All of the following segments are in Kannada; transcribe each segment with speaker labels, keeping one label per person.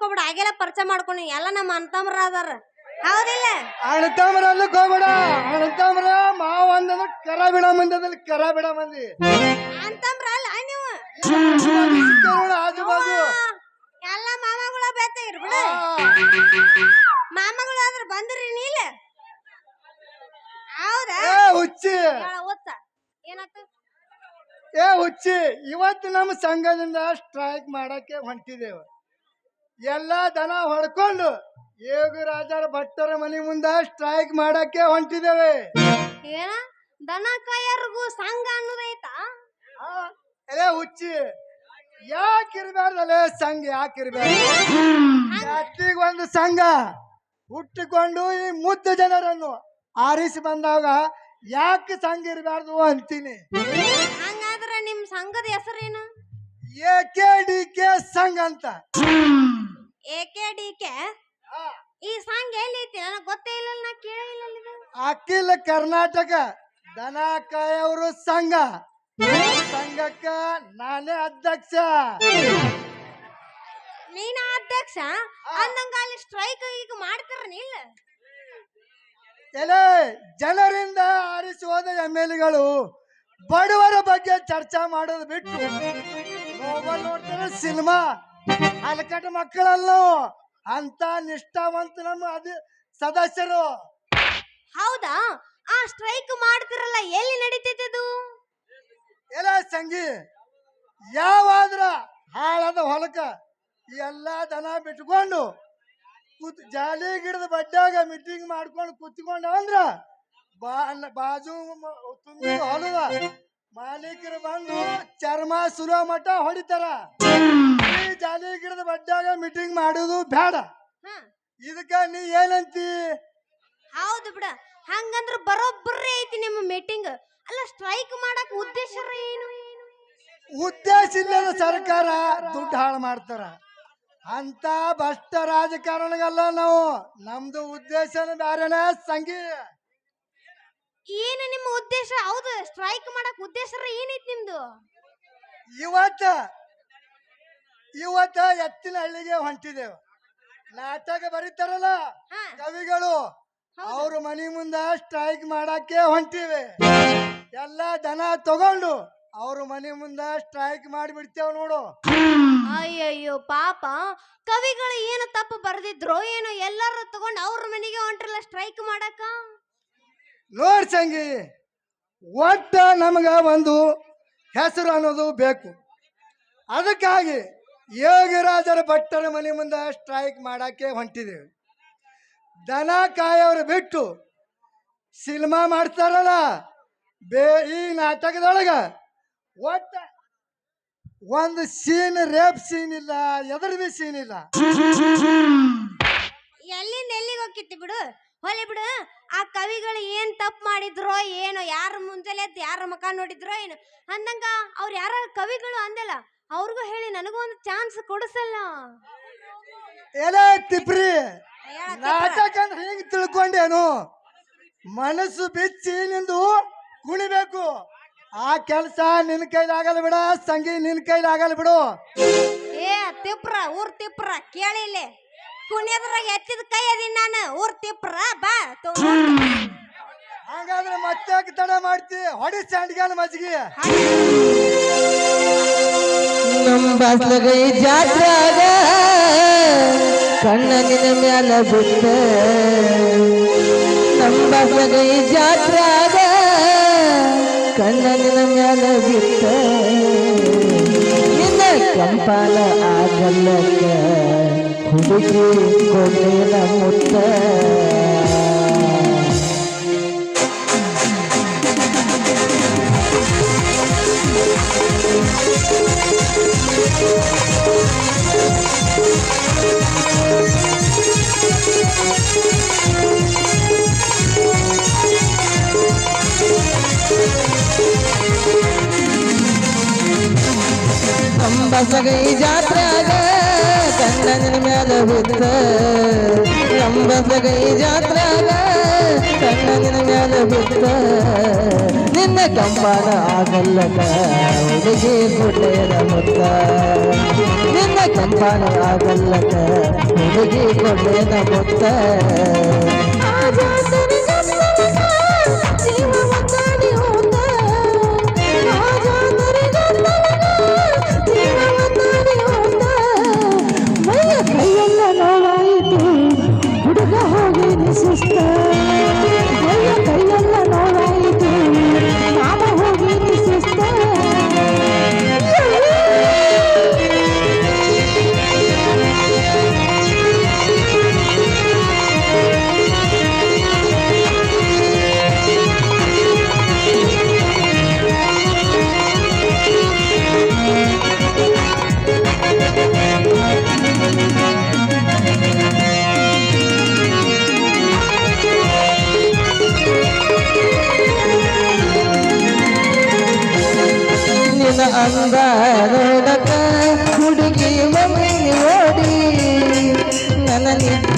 Speaker 1: ತಪ್ಪಿಸ್ಕೊಬಿಡ ಆಗೆಲ್ಲ ಪರಿಚಯ ಮಾಡ್ಕೊಂಡು ಎಲ್ಲ ನಮ್ಮ ಅಂತಮ್ರ ಅದಾರ. ಹೌದಿಲ್ಲ?
Speaker 2: ಅಣ್ಣತಮ್ಮರ ಅಲ್ಲಕ್ ಹೋಗ್ಬೇಡ. ಅಣ್ಣತಮ್ಮರ ಮಾವ ಅಂದ್ರ ಕರ ಬಿಡ ಮಂದಿ ಅದ್ರಲ್ಲಿ ಕರ ಬಿಡ ಮಂದಿ.
Speaker 1: ಅಲ್ಲ ನೀವು?
Speaker 2: ಆಜು ಬಾಜು
Speaker 1: ಎಲ್ಲ ಮಾಮಗಳ ಬೇತ ಇರ್ಬಿಡ ಮಾಮಗಳು ಆದ್ರ ಬಂದ್ರಿ ನೀಲ? ಹೌದಾ?
Speaker 2: ಹುಚ್ಚಿ.
Speaker 1: ಓದ್ಸ. ಏನಾಯ್ತು
Speaker 2: ಏ ಹುಚ್ಚಿ ಇವತ್ತು ನಮ್ಮ ಸಂಘದಿಂದ ಸ್ಟ್ರೈಕ್ ಮಾಡಕ್ಕೆ ಹೊಂಟಿದ್ದೇವೆ. ಎಲ್ಲಾ ದನ ಹೊಡ್ಕೊಂಡು ರಾಜರ ಭಟ್ಟರ ಮನೆ ಮುಂದ ಸ್ಟ್ರೈಕ್ ಮಾಡಕ್ಕೆ ಹೊಂಟಿದ್ದೇವೆ.
Speaker 1: ಏನ? ದನ ಕಾಯರ್ಗೂ ಸಂಘ ಅನ್ನೋದೈತಾ
Speaker 2: ಅದೇ ಹುಚ್ಚಿ ಯಾಕಿರ್ಬಾರ್ದಲ್ಲೇ ಸಂಘ? ಯಾಕಿರ್ಬಾರ್ದು ಜಾತಿಗೆ ಒಂದು ಸಂಘ. ಹುಟ್ಟಿಕೊಂಡು ಈ ಮುದ್ದು ಜನರನ್ನು ಆರಿಸಿ ಬಂದಾಗ ಯಾಕೆ ಸಂಘ ಇರಬಾರ್ದು ಅಂತೀನಿ.
Speaker 1: ಹಂಗಾದ್ರೆ ನಿಮ್ ಸಂಘದ ಹೆಸರೇನು?
Speaker 2: ಎ ಕೆ ಡಿ ಕೆ ಸಂಘ ಅಂತ.
Speaker 1: ಎಕೆ ಡಿ ಕೆ?
Speaker 2: ಆ,
Speaker 1: ಈ ಸಂಘ ಎಲ್ಲೈತಿ ನನಗೆ ಗೊತ್ತೇ ಇಲ್ಲ ನಾ ಕೇಳಿಲ್ಲ ಇದು.
Speaker 2: ಅಖಿಲ ಕರ್ನಾಟಕ ದನ ಕಾಯವರು ಸಂಘ. ಸಂಘಕ್ಕ ನಾನೇ ಅಧ್ಯಕ್ಷ.
Speaker 1: ನೀನ ಅಧ್ಯಕ್ಷ? ಅಂದಂಗ ಅಲ್ಲಿ ಸ್ಟ್ರೈಕ್ ಈಗ ಮಾಡ್ತಾರ ಇಲ್ಲ
Speaker 2: ಎಲೆ ಜನರಿಂದ ಆರಿಸೋದ ಎಂ ಎಲ್ ಎಗಳು ಬಡವರ ಬಗ್ಗೆ ಚರ್ಚೆ ಮಾಡೋದು ಬಿಟ್ಟು ಮೊಬೈಲ್ ನೋಡ್ತಾರೆ ಸಿನಿಮಾ? ಅಲಕಟ ಮಕ್ಕಳಲ್ಲ ಅಂತ ನಿಷ್ಠಾವಂತ ನಮ್ಮ ಅದ ಸದಸ್ಯರು.
Speaker 1: ಹೌದಾ? ಆ ಸ್ಟ್ರೈಕ್ ಮಾಡ್ತಿರಲ್ಲ ಎಲ್ಲಿ ನಡೀತೈತೆ ಅದು?
Speaker 2: ಎಲ್ಲ ಸಂಗಿ ಯಾವಾದ್ರ ಹಾಳಾದ ಹೊಲಕ ಎಲ್ಲ ದನ ಬಿಟ್ಕೊಂಡು ಕೂತ್ ಜಾಲಿ ಗಿಡದ ಬಡ್ಡಾಗ ಮೀಟಿಂಗ್ ಮಾಡ್ಕೊಂಡು ಕುತ್ಕೊಂಡ ಅಂದ್ರ ಬಾ ಬಾಜು ತುಂಬಿ ಹೊಲದ ಮಾಲೀಕರು ಬಂದು ಚರ್ಮ ಸುಲೋ ಮಠ ಹೊಡಿತಾರ. ಈ ಜಾಲಿ ಗಿಡದ ಬಡ್ಡಾಗ ಮೀಟಿಂಗ್ ಮಾಡುದು ಬೇಡ ಇದಕ್ಕ ನೀ ಏನಂತಿ?
Speaker 1: ಹೌದು ಬಿಡ. ಹಂಗಂದ್ರ ಬರೋಬ್ಬರ್ರಿ ಐತಿ ನಿಮ್ಮ ಮೀಟಿಂಗ್ ಅಲ್ಲ ಸ್ಟ್ರೈಕ್ ಮಾಡಕ್ ಉದ್ದೇಶ ಏನು?
Speaker 2: ಉದ್ದೇಶ ಇಲ್ಲದ ಸರ್ಕಾರ ದುಡ್ಡು ಹಾಳು ಮಾಡ್ತಾರ. ಅಂತ ಭ್ರಷ್ಟ ರಾಜಕಾರಣಗಲ್ಲ ನಾವು. ನಮ್ದು ಉದ್ದೇಶನ ಬ್ಯಾರೆನ ಸಂಗಿ
Speaker 1: ಏನು ನಿಮ್ಮ ಉದ್ದೇಶ? ಹೌದು ಸ್ಟ್ರೈಕ್ ಮಾಡಕ್ ಉದ್ದೇಶ ಏನೈತಿ ನಿಮ್ದು?
Speaker 2: ಇವತ್ತ ಇವತ್ತ ಎತ್ತಿನ ಹಳ್ಳಿಗೆ ಹೊಂಟಿದ್ದೇವೆ ನಾಟಕ ಬರೀತಾರಲ್ಲ
Speaker 1: ಹಾ.
Speaker 2: ಕವಿಗಳು. ಅವ್ರ ಮನಿ ಮುಂದ ಸ್ಟ್ರೈಕ್ ಮಾಡಕ್ಕೆ ಹೊಂಟಿವೆ. ಎಲ್ಲ ದನ ತಗೊಂಡು ಅವ್ರ ಮನಿ ಮುಂದ ಸ್ಟ್ರೈಕ್ ಮಾಡಿಬಿಡ್ತೇವ ನೋಡು.
Speaker 1: ಅಯ್ಯಯ್ಯೋ ಪಾಪ. ಕವಿಗಳು ಏನು ತಪ್ಪು ಬರೆದಿದ್ರು ಏನೋ ಎಲ್ಲರೂ ತಗೊಂಡು ಅವ್ರ ಮನೆಗೆ ಹೊಂಟ್ರಲ್ಲ ಸ್ಟ್ರೈಕ್ ಮಾಡಕ
Speaker 2: ನೋಡ್ ಸಂಗಿ ಒಟ್ಟ ನಮಗ ಒಂದು ಹೆಸರು ಅನ್ನೋದು ಬೇಕು. ಅದಕ್ಕಾಗಿ ಯೋಗಿರಾಜರ ಭಟ್ಟರ ಮನೆ ಮುಂದೆ ಸ್ಟ್ರೈಕ್ ಮಾಡಕ್ಕೆ ಹೊಂಟಿದ್ದೇವೆ. ದನ ಕಾಯೋರು ಬಿಟ್ಟು ಸಿನಿಮಾ ಮಾಡ್ತಾರಲ್ಲ, ಬೇ ಈ ನಾಟಕದೊಳಗ ಒಟ್ಟ ಒಂದು ಸೀನ್ ರೇಪ್ ಸೀನ್ ಇಲ್ಲ, ಎದ್ರ ಸೀನ್ ಇಲ್ಲ.
Speaker 1: ಎಲ್ಲಿಂದ ಎಲ್ಲಿಗೆ ಹೋಗಿತ್ತು ಬಿಡು? ಹೊಲಿ ಬಿಡು. ಆ ಕವಿಗಳು ಏನ್ ತಪ್ಪು ಮಾಡಿದ್ರೋ ಏನೋ ಯಾರ ಮುಂಜಾನೆ ಎದ್ದು ಯಾರ ಮುಖ ನೋಡಿದ್ರೋ ಏನು. ಅಂದಂಗ ಅವ್ರು ಯಾರ ಕವಿಗಳು ಅಂದಲ್ಲ ಅವ್ರಿಗೂ ಹೇಳಿ ನನಗೂ ಒಂದು ಚಾನ್ಸ್ ಕೊಡಿಸಲ್ಲ.
Speaker 2: ಎಲೆ ತಿಪ್ರಿ ನಾಟಕ ಅಂದ್ರೆ ಹಿಂಗ್ ತಿಳ್ಕೊಂಡೇನು? ಮನಸ್ಸು ಬಿಚ್ಚಿ ನಿಂದು ಕುಣಿಬೇಕು. ಆ ಕೆಲಸ ನಿನ್ ಆಗಲ್ಲ ಬಿಡ ಸಂಗೀತ ನಿನ್ ಆಗಲ್ಲ ಬಿಡು.
Speaker 1: ಏ ತಿಪ್ರ ಊರ್ ತಿಪ್ರ ಕೇಳಿಲ್ಲ ಕುಣಿಯದ್ರಾಗ ಎತ್ತಿದ ಕೈ ಅದೀನಿ ನಾನು. ಊರ್ ತಿಪ್ರ ಬಾ ಹಂಗಾದ್ರೆ
Speaker 2: ಹಾಗಾದ್ರೆ ಮತ್ತೆ ತಡ ಮಾಡ್ತಿ? ಹೊಡಿ ಸ್ಯಾಂಡ್ಗಾನ ಮಜ್ಗಿ.
Speaker 3: ನಮ್ಮ ಬಸ್ಲಗೈ ಜಾತ್ರಾಗ ಕಣ್ಣ ನಿನ ಮ್ಯಾಲ ಬಿಟ್ಟ. ನಮ್ಮ ಬಸ್ಲಗೈ ಜಾತ್ರಾಗ ಕಣ್ಣ ನಿನ ಮ್ಯಾಲ ಬಿಟ್ಟ. ನಿನ್ನ ಕಂಪಾಲ ಆಗಲ್ಲಕ್ಕ. ಹುಡುಗಿ ಕೊಂಡೇನ ಮುತ್ತ ನಂಬಸಗೈ ಜಾತ್ರೆಯಾಗ ಕಣ್ಣಿನ ಮ್ಯಾಲ ಬಿತ್ತ ನಂಬದ ಕೈ ಜಾತ್ರಾಗ ಕಣ್ಣಿನ ಮ್ಯಾಲ ಬಿತ್ತ ನಿನ್ನ ಕಂಬಾನ ಆಗಲ್ಲಕ ಹುಡುಗಿ ಕೊಡೆಯದ ಮುತ್ತ. ನಿನ್ನ ಕಂಬಾನ ಆಗಲ್ಲಕ ಹುಡುಗಿ ಕೊಡೆಯದ ಮುತ್ತ.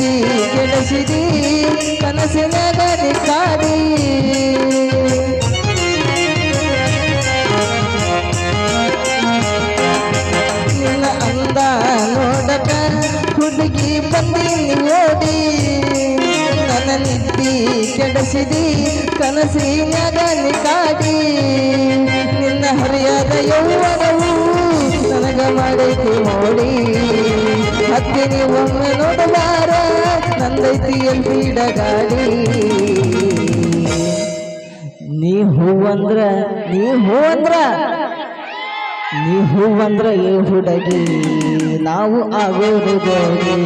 Speaker 3: ನಿದ್ದಿ ಕೆಡಿಸಿದಿ ಕನಸಿನ ಕಾಡಿ ನಿನ್ನ ಅಂದ ನೋಡಕ ಹುಡುಗಿ ಬಂದಿ ಓಡಿ ನನ್ನ ನಿದ್ದಿ ಕೆಡಿಸಿದಿ, ಕನಸಿನ ಕಾಡಿ. ನಿನ್ನ ಹರಿಯದ ಯೌವನವು ನನಗ ಮೋಡಿ ನೋಡಿ. ನೀವು ಒಮ್ಮೆ ನೋಡಬಾರ, ನಂದೈತಿ ಎಲ್ಲಿ ಗಾಡಿ ನೀ ಹೂವಂದ್ರ ನೀ ಹೂವಂದ್ರ ನೀ ಹೂವಂದ್ರ ಏ ಹುಡುಗಿ, ನಾವು ಆಗೋದು ಜೋಡಿ.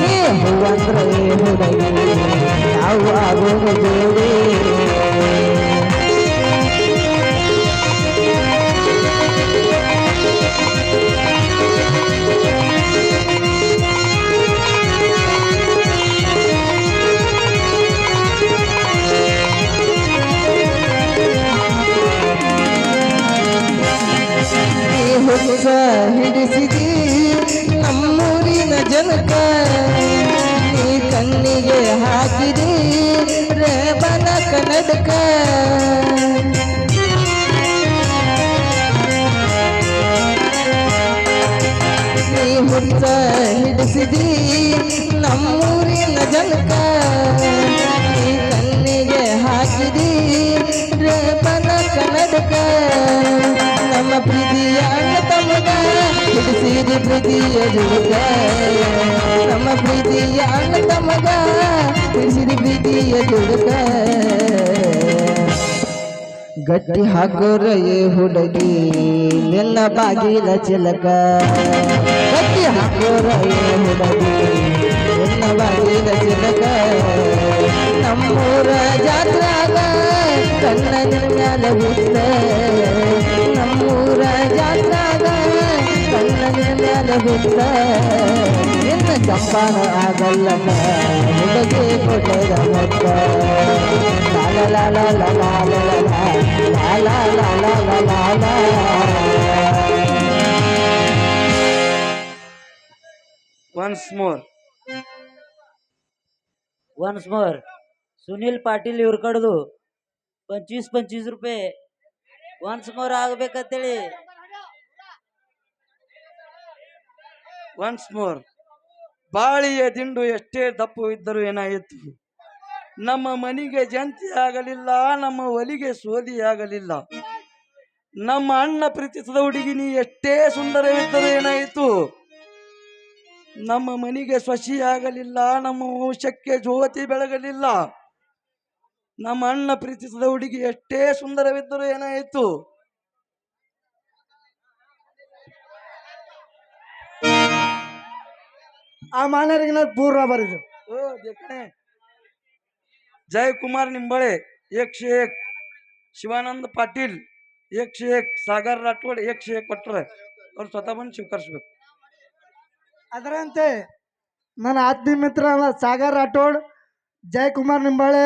Speaker 3: ನೀ ಹೂವಂದ್ರ ಏ ಹುಡುಗಿ, ನಾವು ಆಗೋದು ಜೋಡಿ. ಹಿಡಿಸಿದಿ ನಮ್ಮೂರಿನ ಜನಕ ನೀ ಕಣ್ಣಿಗೆ ಹಾಕಿದಿ ರೇಬನ ಕನ್ನಡಕ ನೀ ಹುಡುಗ ಹಿಡಿಸಿದಿ ನಮ್ಮೂರಿನ ಜನಕ ನೀ ಕಣ್ಣಿಗೆ ಹಾಕಿದಿ ರೇಬನ ಕನ್ನಡಕ ನಮ್ಮ ಪ್ರೀತಿಯ ಅಣ್ಣ ತಮ್ಮಗ ಹಿಡಿಸಿದಿ ಪ್ರೀತಿಯ ಜುಡುಕ ನಮ್ಮ ಪ್ರೀತಿಯ ಅಣ್ಣ ತಮ್ಮಗ ಹಿಡಿಸಿದಿ ಪ್ರೀತಿಯ ಜುಡುಕ ಗಟ್ಟಿ ಹಾಕೋರ ಹುಡುಗಿ, ನಿನ್ನ ಬಾಗಿಲ ಚಿಲಕ. ಗಟ್ಟಿ ಹಾಕೋರ ಹುಡುಗಿ, ನಿನ್ನ ಬಾಗಿಲ ಚಿಲಕ. ನಮ್ಮೂರ ಜಾತ್ರಾಗ ಕಣ್ಣ ಮ್ಯಾಲ ಆಗುತ್ತ ನಿನ್ನ ಚಂಪಾನ ಆಗಲ್ಲನ ನಿನಗೆ ಕೊಟ್ಟದ ಮತ್ತ ಲಾಲ
Speaker 4: ಲಾಲ ಲಾಲ
Speaker 5: ಲಾಲ ಲಾಲ ಸುನಿಲ್ ಪಾಟೀಲ್ ಇವ್ರ ಕಡ್ದು ಪಂಚೀಸ್ ಪಂಚೀಸ್ ರೂಪಾಯಿ ಒನ್ಸ್ ಮೋರ್ ಆಗ್ಬೇಕಂತೇಳಿ
Speaker 4: once ಮೋರ್ ಬಾಳಿಯ ದಿಂಡು ಎಷ್ಟೇ ದಪ್ಪು ಇದ್ದರೂ ಏನಾಯಿತು? ನಮ್ಮ ಮನೆಗೆ ಜಂತಿ ಆಗಲಿಲ್ಲ, ನಮ್ಮ ಒಲಿಗೆ ಸೋದಿ ಆಗಲಿಲ್ಲ. ನಮ್ಮ ಅಣ್ಣ ಪ್ರೀತಿಸಿದ ಹುಡುಗಿ ನೀ ಎಷ್ಟೇ ಸುಂದರವಿದ್ದರೂ ಏನಾಯಿತು? ನಮ್ಮ ಮನೆಗೆ ಸ್ವಶಿ ಆಗಲಿಲ್ಲ, ನಮ್ಮ ವಂಶಕ್ಕೆ ಜ್ಯೋತಿ ಬೆಳಗಲಿಲ್ಲ. ನಮ್ಮ ಅಣ್ಣ ಪ್ರೀತಿಸಿದ ಹುಡುಗಿ ಎಷ್ಟೇ ಸುಂದರವಿದ್ದರೂ ಏನಾಯಿತು?
Speaker 2: ಆ ಮಾನರಿಗೆ ಪೂರ್ಣ ಬರೀದು
Speaker 4: ಓ देखणे जय कुमार निंबाळे एकशे एक शिवानंद पाटील एकशे एक सागर राठोड एकशे एक पट्टर ಅವ್ರು ಸ್ವತಃ ಬಂದು ಸ್ವೀಕರಿಸ್ಬೇಕು
Speaker 2: ಅದರಂತೆ ನನ್ನ ಆತ್ಮೀಯ ಮಿತ್ರ ಸಾಗರ್ ರಾಠೋಡ್ ಜಯಕುಮಾರ್ ನಿಂಬಾಳೆ